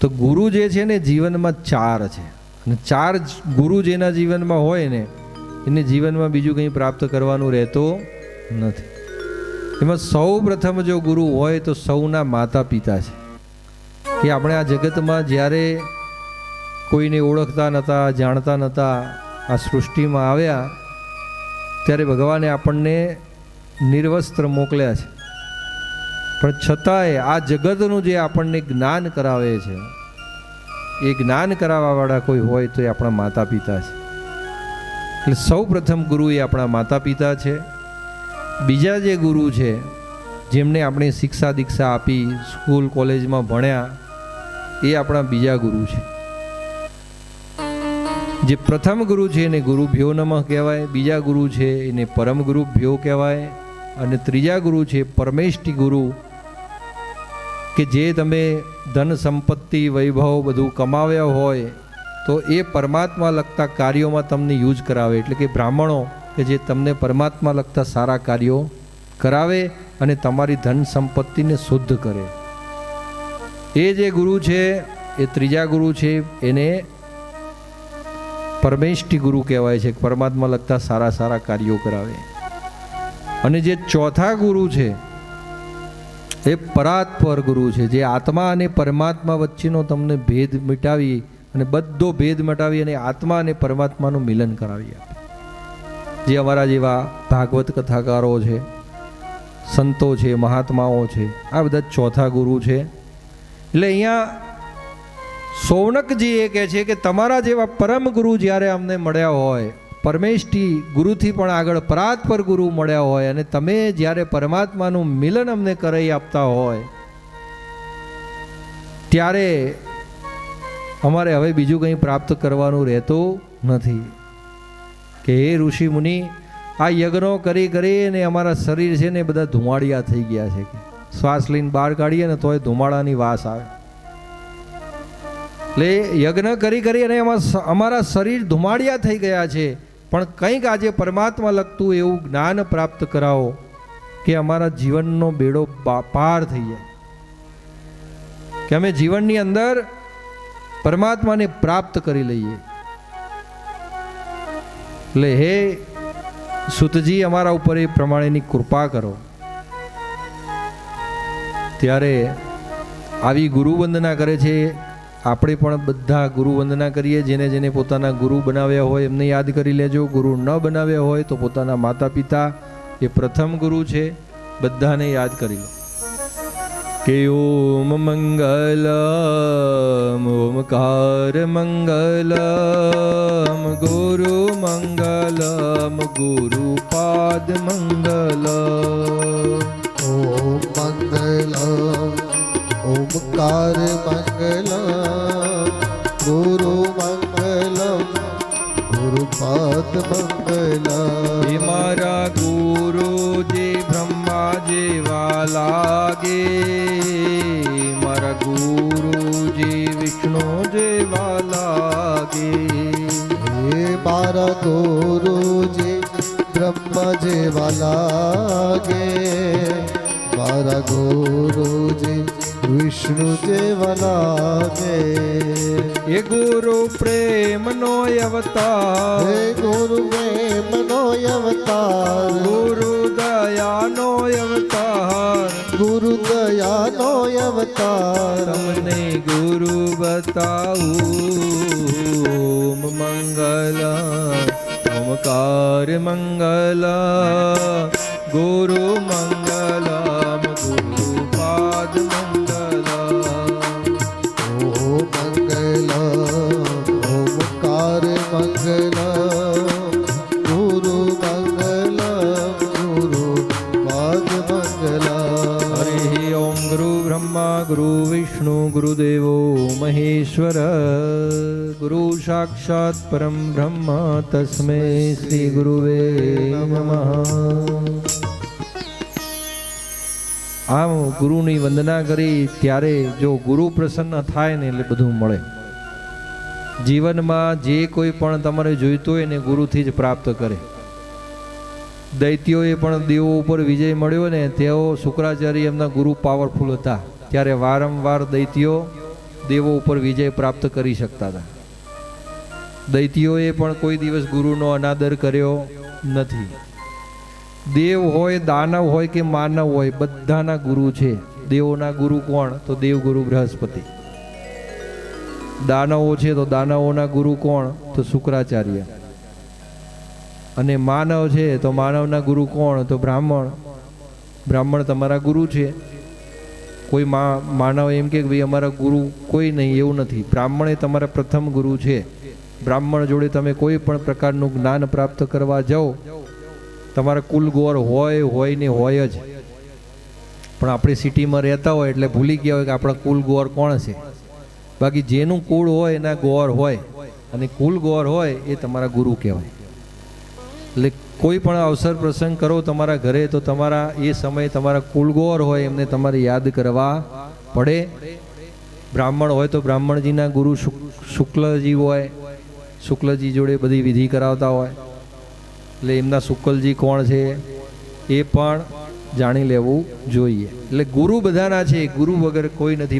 તો ગુરુ જે છે ને જીવનમાં ચાર છે. અને ચાર ગુરુ જેના જીવનમાં હોય ને, એને જીવનમાં બીજું કંઈ પ્રાપ્ત કરવાનું રહેતું નથી. એમાં સૌ પ્રથમ જો ગુરુ હોય તો સૌના માતા પિતા છે. કે આપણે આ જગતમાં જ્યારે કોઈને ઓળખતા નહોતા જાણતા નહોતા આ સૃષ્ટિમાં આવ્યા, ત્યારે ભગવાને આપણને નિર્વસ્ત્ર મોકલ્યા છે. પણ છતાંય આ જગતનું જે આપણને જ્ઞાન કરાવે છે, એ જ્ઞાન કરાવવાવાળા કોઈ હોય તો એ આપણા માતા પિતા છે. એટલે સૌ પ્રથમ ગુરુ એ આપણા માતા પિતા છે. બીજા જે ગુરુ છે, જેમને આપણે શિક્ષા દીક્ષા આપી સ્કૂલ કોલેજમાં ભણ્યા, એ આપણા બીજા ગુરુ છે. જે પ્રથમ ગુરુ છે એને ગુરુ ભ્યો નમઃ કહેવાય, બીજા ગુરુ છે એને પરમ ગુરુ ભ્યો કહેવાય, અને ત્રીજા ગુરુ છે પરમેષ્ઠી ગુરુ કે જે તમે ધન સંપત્તિ, વૈભવ બધું કમાવ્યા હોય, તો એ પરમાત્મા લગતા કાર્યોમાં તમને યુઝ કરાવે. એટલે કે બ્રાહ્મણો કે જે તમને પરમાત્મા લગતા સારા કાર્યો કરાવે અને તમારી ધન સંપત્તિને શુદ્ધ કરે. એ જે ગુરુ છે, એ ત્રીજા ગુરુ છે, એને પરમેષ્ઠી ગુરુ કહેવાય છે પરમાત્મા લગતા સારા સારા કાર્યો કરાવે. અને જે ચોથા ગુરુ છે એ પરાત્પર ગુરુ છે, જે આત્મા અને પરમાત્મા વચ્ચેનો તમને ભેદ મિટાવી અને બધો ભેદ મટાવી અને આત્મા અને પરમાત્માનું મિલન કરાવી આપે. જે અમારા જેવા ભાગવત કથાકારો છે, સંતો છે, મહાત્માઓ છે, આ બધા ચોથા ગુરુ છે. એટલે અહીંયા સોનકજી એ કહે છે કે તમારા જેવા પરમ ગુરુ જ્યારે અમને મળ્યા હોય પરમેષ્ઠી ગુરુથી પણ આગળ પરાત્પર ગુરુ મળ્યા હોય અને તમે જ્યારે પરમાત્માનું મિલન અમને કરાવી આપતા હોય, ત્યારે અમારે હવે બીજું કંઈ પ્રાપ્ત કરવાનું રહેતું નથી. કે હે ઋષિ મુનિ, આ યજ્ઞો કરી કરી અને અમારા શરીર છે ને બધા ધુમાડિયા થઈ ગયા છે. શ્વાસ લઈને બહાર કાઢીએ ને તોય ધુમાડાની વાસ આવે. એટલે યજ્ઞ કરી કરી અને એમાં અમારા શરીર ધુમાડિયા થઈ ગયા છે. પણ કંઈક આજે પરમાત્મા લગતું એવું જ્ઞાન પ્રાપ્ત કરાવો કે અમારા જીવનનો બેડો પાર થઈ જાય. કે અમે જીવનની અંદર પરમાત્માને પ્રાપ્ત કરી લઈએ. એટલે હે સુતજી, અમારા ઉપર એ પ્રમાણેની કૃપા કરો. ત્યારે આવી ગુરુ વંદના કરે છે આપણે પણ બધા ગુરુ વંદના કરીએ, જેને જેને પોતાના ગુરુ બનાવ્યા હોય એમને યાદ કરી લેજો. ગુરુ ન બનાવ્યા હોય તો પોતાના માતા પિતા એ પ્રથમ ગુરુ છે. બધાને યાદ કરી લો. કે ઓમ મંગલ ઓમકાર મંગલ ગુરુ મંગલ ગુરુ પાદ મંગલ ઓમ મંગલ ઓમકાર મંગલ ગુરુપાદ મંગલા હે મારા ગુરુ જે બ્રહ્મા જેવા લાગે મારા ગુરુ જે વિષ્ણુ જેવા લાગે હે મારા ગુરુજી બ્રહ્મા જેવા લાગે મારા ગુરુજી વિષ્ણુ જેવા લાગે. એ ગુરુ પ્રેમનો અવતાર. હે ગુરુ પ્રેમનો અવતાર. ગુરુ દયાનો અવતાર. ગુરુ દયાનો અવતાર. તમને ગુરુ બતાવું. ઓમ મંગલ ઓમકાર મંગલ. ગુરુ મંગલમ વિષ્ણુ ગુરુદેવો મહેશ્વર ગુરુ સાક્ષાત પરમ બ્રહ્મ તસ્મે શ્રી ગુરુવે નમઃ આમ ગુરુની વંદના કરી ત્યારે જો ગુરુ પ્રસન્ન થાય ને એટલે બધું મળે. જીવનમાં જે કોઈ પણ તમારે જોઈતું હોય ને ગુરુથી જ પ્રાપ્ત કરે. દૈત્યોએ પણ દેવો ઉપર વિજય મળ્યો ને તેઓ શુક્રાચાર્ય એમના ગુરુ પાવરફુલ હતા. ત્યારે વારંવાર દૈત્યો દેવો ઉપર વિજય પ્રાપ્ત કરી શકતા હતા. દૈત્યોએ પણ કોઈ દિવસ ગુરુનો અનાદર કર્યો નથી. દેવ હોય, દાનવ હોય કે માનવ હોય, બધાના ગુરુ છે. દેવોના ગુરુ કોણ? તો દેવગુરુ બૃહસ્પતિ. દાનવો છે તો દાનવોના ગુરુ કોણ? તો શુક્રાચાર્ય. અને માનવ છે તો માનવના ગુરુ કોણ? તો બ્રાહ્મણ. બ્રાહ્મણ તમારા ગુરુ છે. કોઈ મા, માનવ એમ કે ભાઈ અમારા ગુરુ કોઈ નહીં, એવું નથી. બ્રાહ્મણ એ તમારા પ્રથમ ગુરુ છે. બ્રાહ્મણ જોડે તમે કોઈ પણ પ્રકારનું જ્ઞાન પ્રાપ્ત કરવા જાઓ, તમારા કુલ ગોર હોય હોય ને હોય જ. પણ આપણે સિટીમાં રહેતા હોય એટલે ભૂલી ગયા હોય કે આપણા કુલ ગોર કોણ છે. બાકી જેનું કુળ હોય એના ગોર હોય અને કુલ ગોર હોય એ તમારા ગુરુ કહેવાય. એટલે કોઈ પણ અવસર પ્રસંગ કરો તમારા ઘરે, તો તમારા એ સમયે તમારા કુલગોર હોય એમને તમારે યાદ કરવા પડે. બ્રાહ્મણ હોય તો બ્રાહ્મણજીના ગુરુ શુક- શુક્લજી હોય, શુક્લજી જોડે બધી વિધિ કરાવતા હોય. એટલે એમના શુક્લજી કોણ છે એ પણ જાણી લેવું જોઈએ. એટલે ગુરુ બધાના છે, ગુરુ વગર કોઈ નથી